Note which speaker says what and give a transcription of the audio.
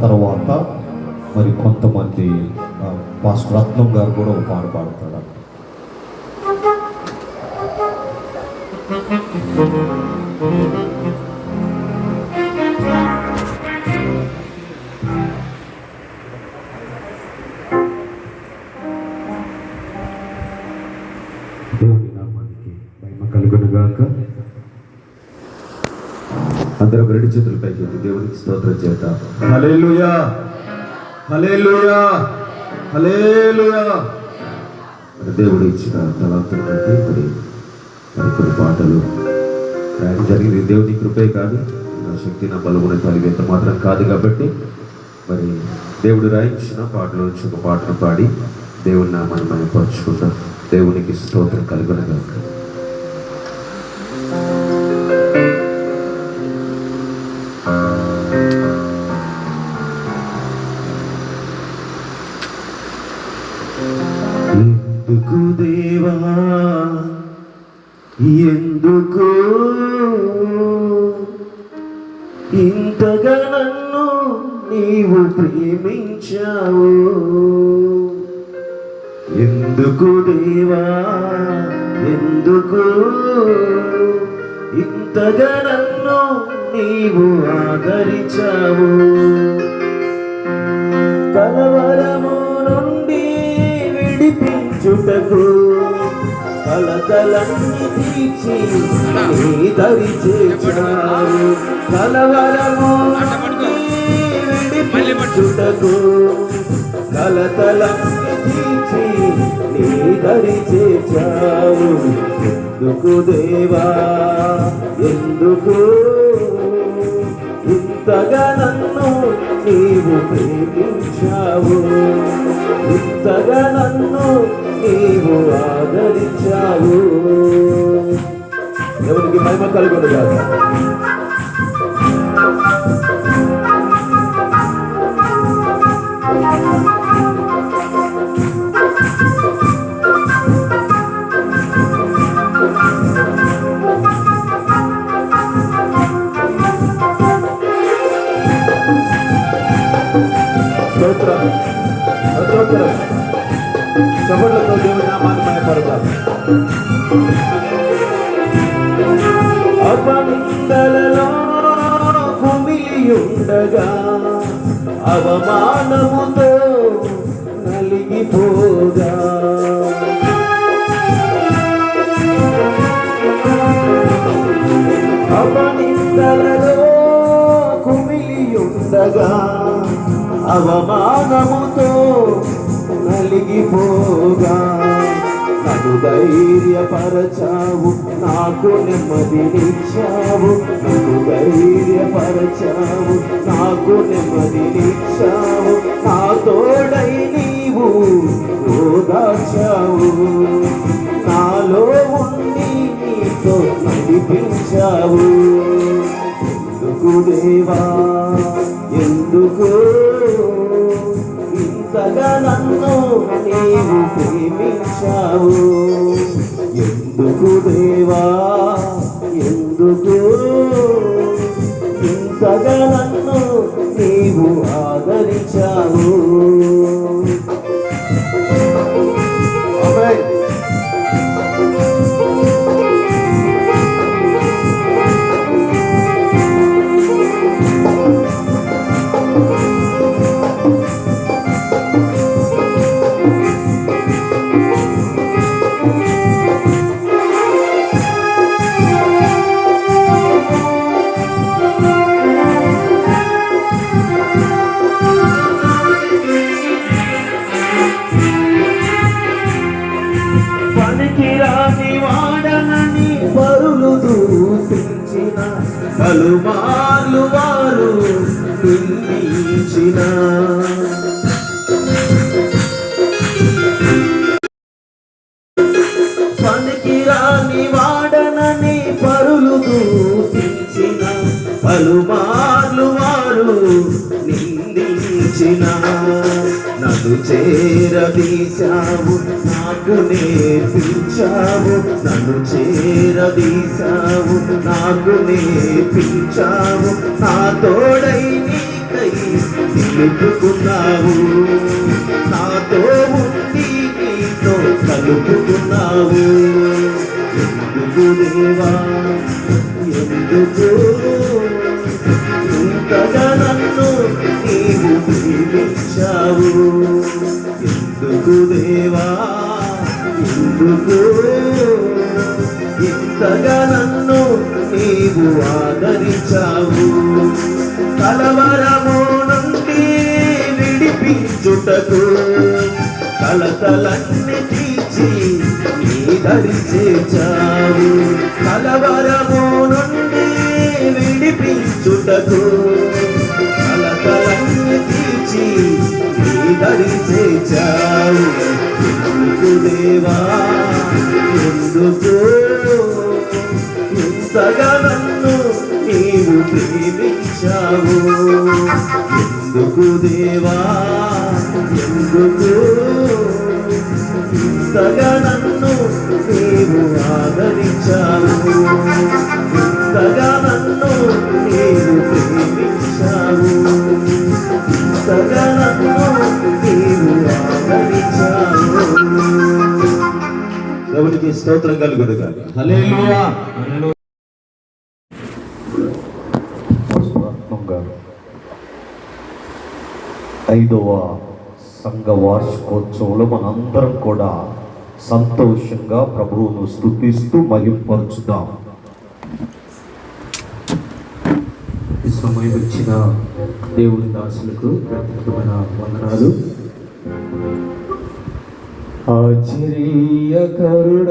Speaker 1: తర్వాత మరి కొంతమంది మాస్టర్ రత్నం గారు కూడా ఒక పాట పాడతాడు దేవుని అందరూ రెండు చేతులు పైకి దేవునికి స్తోత్రం చేద్దాం మరి దేవుడు ఇచ్చిన తలాంతులు మరి మరి కొన్ని పాటలు రాయడం జరిగింది. దేవుని కృపే కాదు నా శక్తి నా బలమున కలిగేంత మాత్రం కాదు కాబట్టి మరి దేవుడు రాయించిన పాటలో నుంచి ఒక పాటను పాడి దేవుని నామాన్ని మయపరుచుకుంటాం దేవునికి స్తోత్రం కలుగునగాక. ఎందుకు దేవా ఎందుకు? ఇంతగా నన్ను నీవు ప్రేమించావు. ఎందుకు దేవా? ఎందుకు? ఇంతగా నన్ను నీవు ఆదరించావు. విడిపించుటకు కలకలన్నీ తీర్చి నీ దరి చేర్చావు కలవరము విడిపించుటకు కలకలన్నీ తీర్చి నీ దరి ఎందుకు దేవా? ఎందుకు? ఇంతగా నన్ను నీవు ప్రేమించావు. ఇంతగా నన్ను నీవు ఆదరించావు. ఎవరికి మహిమ కలుగుతుంది కాదు చపట్లతో దేవుని నామాన్ని మయపడతారు. అపనిందలలో కుమిలియుండగా అవమానముతో నలిగిపోగా. అపనిందలలో కుమిలియుండగా అవమానముతో నలిగిపోగా నన్ను ధైర్యపరచావు నాకు నెమ్మదినిచ్చావు నన్ను ధైర్యపరచావు నాకు నెమ్మదినిచ్చావు నా తోడై నీవు ఓదార్చావు నాలో ఉండి నీతో నడిపించావు. ఎందుకు దేవా? ఎందుకు నన్ను నీవు ప్రేమించావు. ఎందుకు దేవా పలుమార్లు వారు నిందించిన పనికిరాని వాడనని పరులు దూషించిన. పలుమార్లు వారు నిందించిన. నన్ను చేరదీశావు నాకు నేర్పించావు. నన్ను చేరదీశావు నాకు నేర్పించావు. నా తోడై నీకై నిలుపుకున్నావు. నాతో ఉండి నీతో కలుపుకున్నావు. ఎందుకు దేవా? ఎందుకు? ఇంతగా నీవు ప్రేమించావు ఎందుకు దేవా? ఎందుకు ఇంతగా నన్ను నీవు ఆదరించావు. కలవరము నుండి విడిపించుటకు కలతలన్నీ తీర్చి నీ దరి చేర్చావు. కలవరము నుండి విడిపించుటకు తీర్చి దరి చేచావు ఎందుకు దేవా? ఎందుకు? ఇంతగా నన్ను నీవు ప్రేమించావు. ఎందుకు దేవా? ఎందుకు? ఇంతగా నన్ను నీవు ఆదరించావు. ఇంతగా నన్ను నీవు ప్రేమించావు.
Speaker 2: స్తోత్రం
Speaker 3: ఆత్మంగా ఐదవ సంఘ వార్షికోత్సవంలో మనందరం కూడా సంతోషంగా ప్రభువును స్థుతిస్తూ మహింపరుచుదాం. ఈ సమయం వచ్చిన దేవుని దాసులకు ప్రత్యేకమైన వందనాలు. ఆశ్చర్యకరుడ